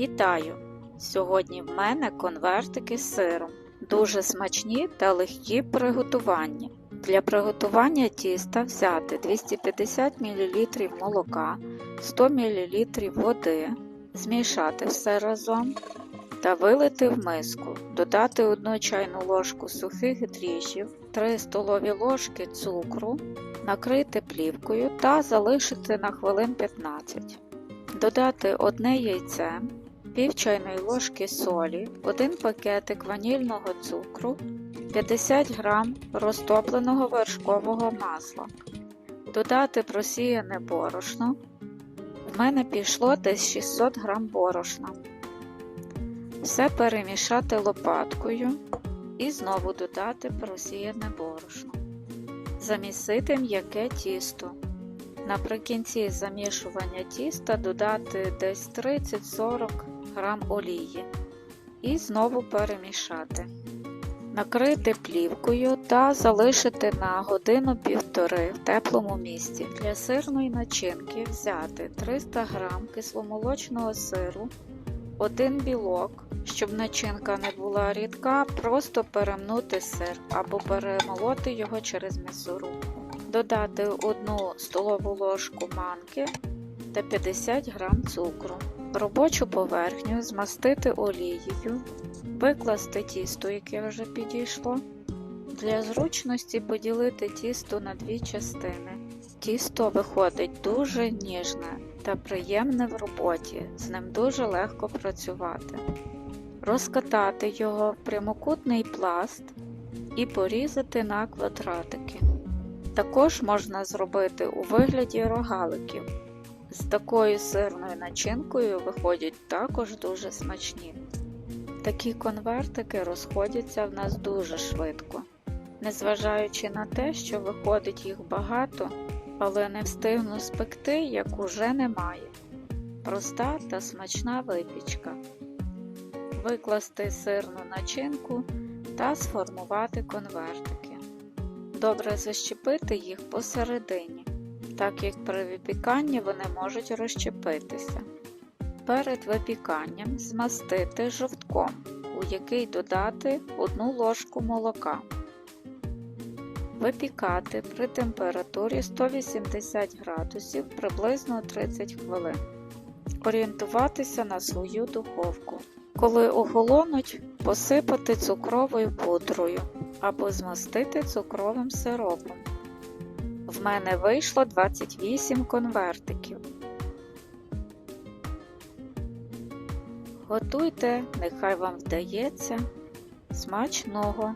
Вітаю! Сьогодні в мене конвертики з сиром. Дуже смачні та легкі в приготуванні. Для приготування тіста взяти 250 мл молока, 100 мл води, змішати все разом та вилити в миску, додати 1 чайну ложку сухих дріжджів, 3 столові ложки цукру, накрити плівкою та залишити на хвилин 15. Додати одне яйце, пів чайної ложки солі, 1 пакетик ванільного цукру, 50 г розтопленого вершкового масла. Додати просіяне борошно. В мене пішло десь 600 г борошна. Все перемішати лопаткою і знову додати просіяне борошно. Замісити м'яке тісто. Наприкінці замішування тіста додати десь 30-40 г олії і знову перемішати. Накрити плівкою та залишити на годину-півтори в теплому місці. Для сирної начинки взяти 300 г кисломолочного сиру, один білок, щоб начинка не була рідка, просто перемнути сир або перемолоти його через м'ясорубку. Додати 1 столову ложку манки та 50 г цукру. Робочу поверхню змастити олією, викласти тісто, яке вже підійшло. Для зручності поділити тісто на дві частини. Тісто виходить дуже ніжне та приємне в роботі, з ним дуже легко працювати. Розкатати його в прямокутний пласт і порізати на квадратики. Також можна зробити у вигляді рогаликів. З такою сирною начинкою виходять також дуже смачні. Такі конвертики розходяться в нас дуже швидко. Незважаючи на те, що виходить їх багато, але не встигну спекти, як уже немає. Проста та смачна випічка. Викласти сирну начинку та сформувати конвертики. Добре защепити їх посередині, так як при випіканні вони можуть розщепитися. Перед випіканням змастити жовтком, у який додати 1 ложку молока. Випікати при температурі 180 градусів приблизно 30 хвилин. Орієнтуватися на свою духовку. Коли охолонуть, посипати цукровою пудрою або змастити цукровим сиропом. В мене вийшло 28 конвертиків. Готуйте, нехай вам вдається. Смачного!